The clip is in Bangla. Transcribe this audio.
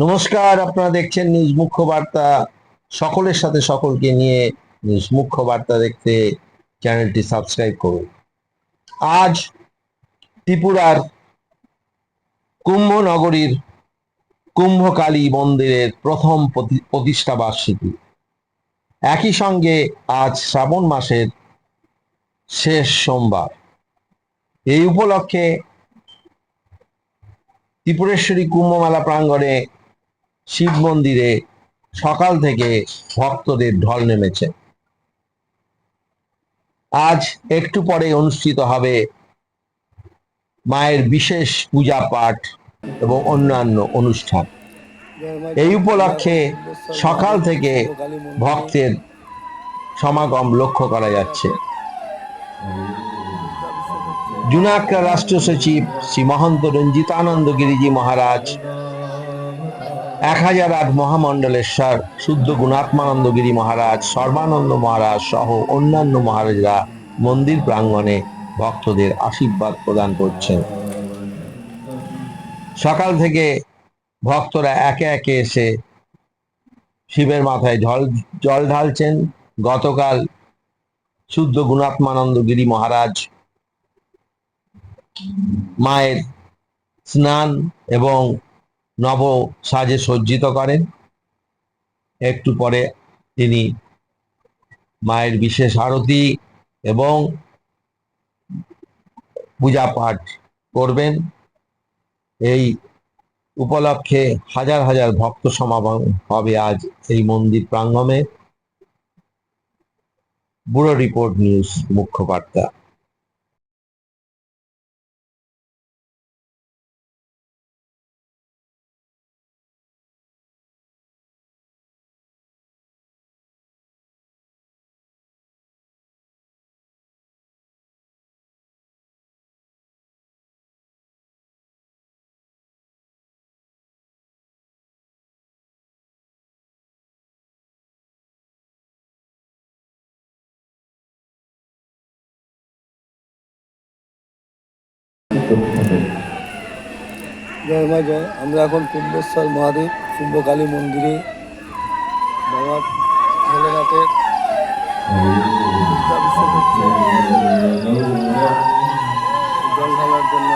নমস্কার, আপনারা দেখছেন নিউজ মুখ্য বার্তা সকলের সাথে সকলকে নিয়ে নিউজ মুখ্য বার্তা দেখতে চ্যানেলটি সাবস্ক্রাইব করুন। আজ ত্রিপুরার কুম্ভ নগরীর কুম্ভকালী মন্দিরের প্রথম প্রতি- প্রতিষ্ঠা বার্ষিকী। একই সঙ্গে আজ শ্রাবণ মাসের শেষ সোমবার। এই উপলক্ষে ত্রিপুরেশ্বরী কুম্ভমেলা প্রাঙ্গণে শিব মন্দিরে সকাল থেকে ভক্তদের ঢল নেমেছে। আজ একটু পরে অনুষ্ঠিত হবে মায়ের বিশেষ পূজা পাঠ এবং অন্যান্য অনুষ্ঠান। এই উপলক্ষে সকাল থেকে ভক্তের সমাগম লক্ষ্য করা যাচ্ছে। জুনাক্কা রাষ্ট্র সচিব শ্রী মহন্ত রঞ্জিতানন্দ গিরিজি মহারাজ এক হাজার আট মহামণ্ডলেশ্বর, শুদ্ধ গুণাত্মানন্দ গিরি মহারাজ, সর্বানন্দ মহারাজ সহ অন্যান্য মহারাজরা মন্দির প্রাঙ্গণে ভক্তদের আশীর্বাদ প্রদান করছেন। সকাল থেকে ভক্তরা একে একে এসে শিবের মাথায় জল জল ঢালছেন। গতকাল শুদ্ধ গুণাত্মানন্দ গিরি মহারাজ মায়ের স্নান এবং নব সাজে সজ্জিত করেন। একটু পরে তিনি মায়ের বিশেষ আরতি এবং পূজা পাঠ করবেন। এই উপলক্ষে হাজার হাজার ভক্ত সমাগম হবে আজ এই মন্দির প্রাঙ্গণে। ব্যুরো রিপোর্ট নিউজ মুখ্য বার্তা। জয় মা জয়। আমরা এখন কুম্ভেশ্বর মহাদেব কুম্ভকালী মন্দিরে বাবা ভোলেনাথের জল ঢালার জন্য।